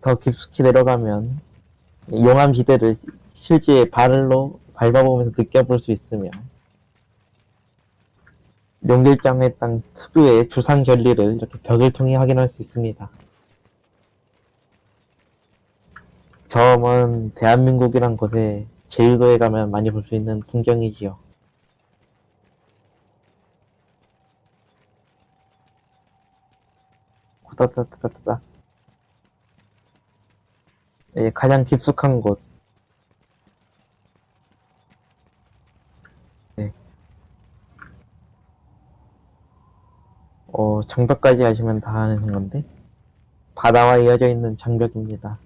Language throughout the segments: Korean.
더 깊숙이 내려가면 용암 지대를 실제 발로 밟아보면서 느껴볼 수 있으며 용길장의 땅 특유의 주상 결리를 이렇게 벽을 통해 확인할 수 있습니다. 저 먼 대한민국이란 곳에 제주도에 가면 많이 볼 수 있는 풍경이지요. 호다다다다다. 예, 가장 깊숙한 곳. 네. 어, 장벽까지 하시면 다 하는 건데. 바다와 이어져 있는 장벽입니다.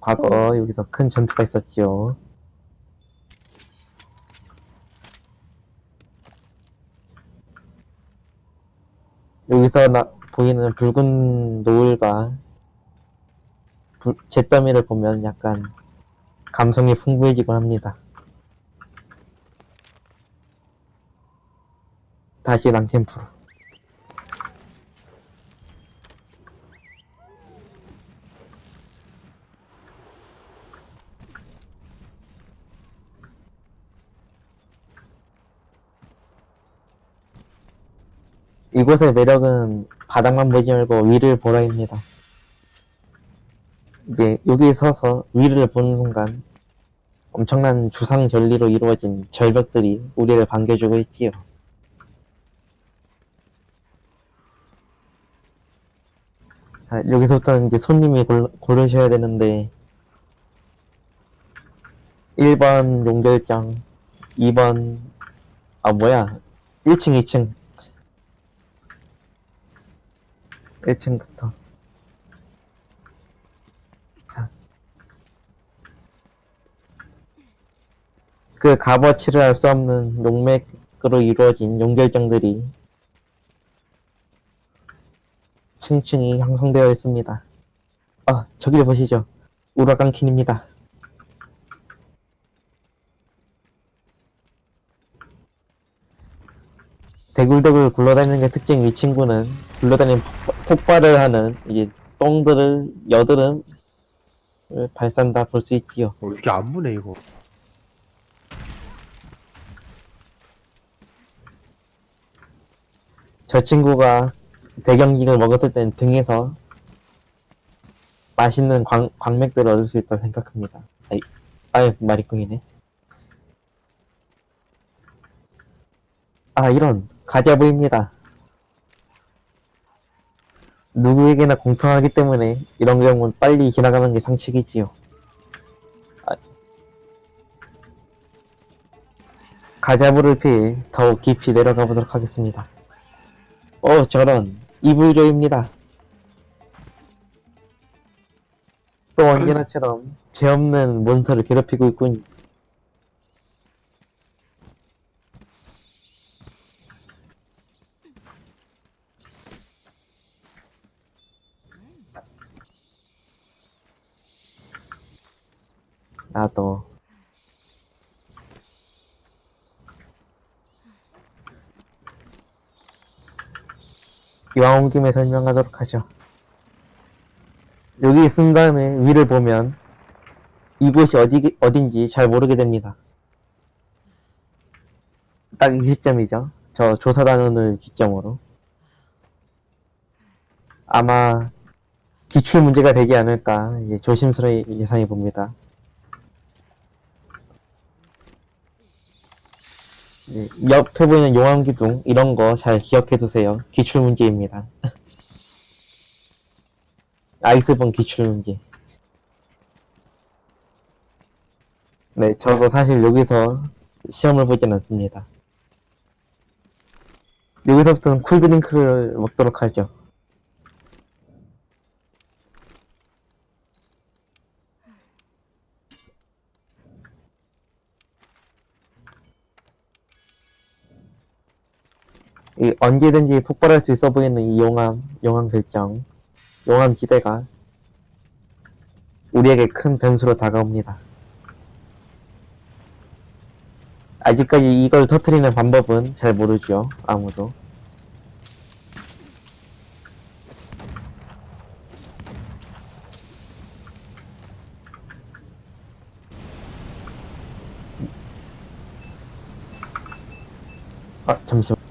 과거 여기서 큰 전투가 있었지요. 여기서 나, 보이는 붉은 노을과 불- 잿더미를 보면 약간 감성이 풍부해지곤 합니다. 다시 랑캠프로. 이곳의 매력은 바닥만 보지 말고 위를 보라입니다. 이제 여기 서서 위를 보는 순간 엄청난 주상 절리로 이루어진 절벽들이 우리를 반겨주고 있지요. 자, 여기서부터 이제 손님이 골, 고르셔야 되는데 1번 용결장 2번 아 뭐야? 1층 2층. 1층부터 그 값어치를 알 수 없는 용맥으로 이루어진 용결정들이 층층이 형성되어 있습니다. 아, 저기를 보시죠. 우라강킨입니다. 대굴대굴 굴러다니는 게 특징 이 친구는 굴러다니는 폭- 폭발을 하는 이게 똥들을 여드름 발산다 볼 수 있지요. 어, 이게 안 무네 이거 저 친구가 대경직을 먹었을 땐 등에서 맛있는 광, 광맥들을 얻을 수 있다고 생각합니다. 아이, 아유, 말이 꿍이네. 아, 이런, 가자부입니다. 누구에게나 공평하기 때문에 이런 경우는 빨리 지나가는 게 상식이지요. 아, 가자부를 피해 더욱 깊이 내려가 보도록 하겠습니다. 어, 저런. 이불조입니다. 또 언제나처럼 죄 없는 몬스터를 괴롭히고 있군. 나도. 이왕 온 김에 설명하도록 하죠. 여기 쓴 다음에 위를 보면 이곳이 어디, 어딘지 잘 모르게 됩니다. 딱 이 시점이죠. 저 조사 단원을 기점으로. 아마 기출 문제가 되지 않을까 조심스레 예상해 봅니다. 옆에 보이는 용암기둥 이런 거 잘 기억해 두세요. 기출 문제입니다. 아이스본 기출 문제. 네, 저도 사실 여기서 시험을 보진 않습니다. 여기서부터는 쿨드링크를 먹도록 하죠. 이 언제든지 폭발할 수 있어 보이는 이 용암, 용암 결정, 용암 기대가 우리에게 큰 변수로 다가옵니다. 아직까지 이걸 터트리는 방법은 잘 모르죠, 아무도. 아, 잠시만.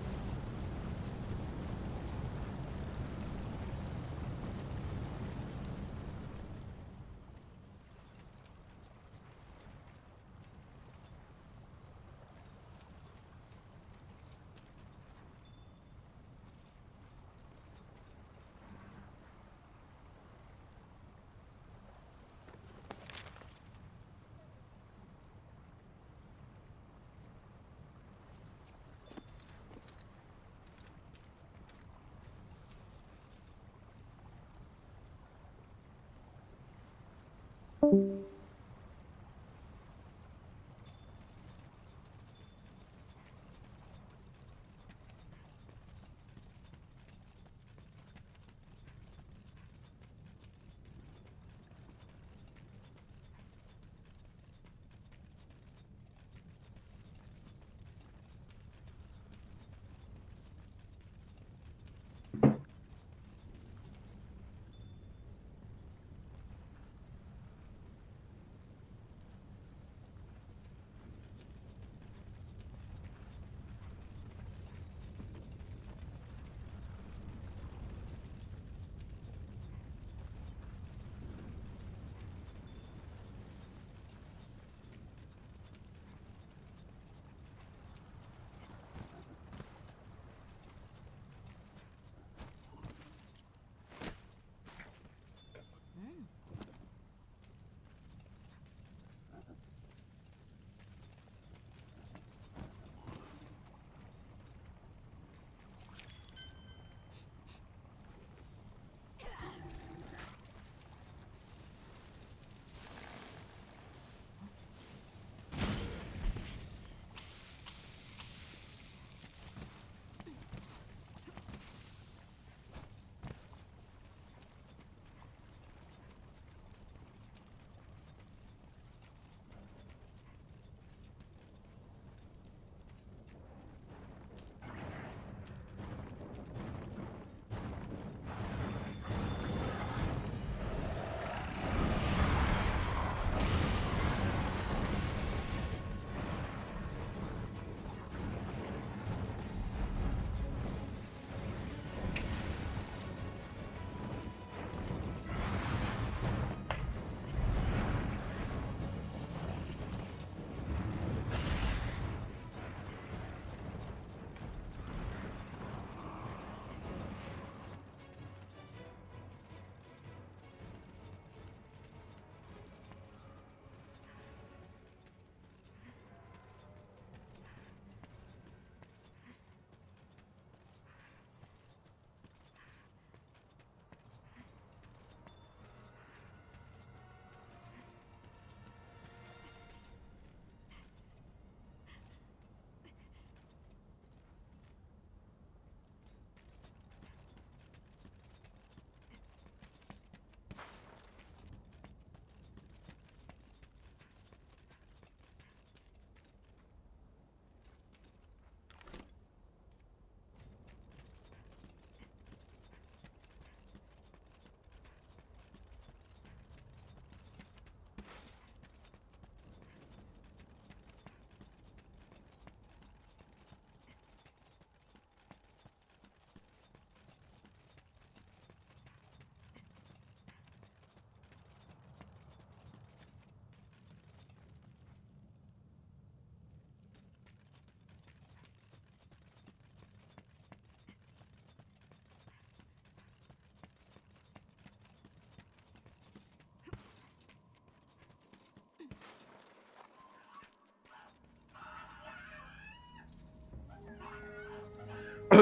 迷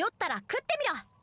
ったら食ってみろ。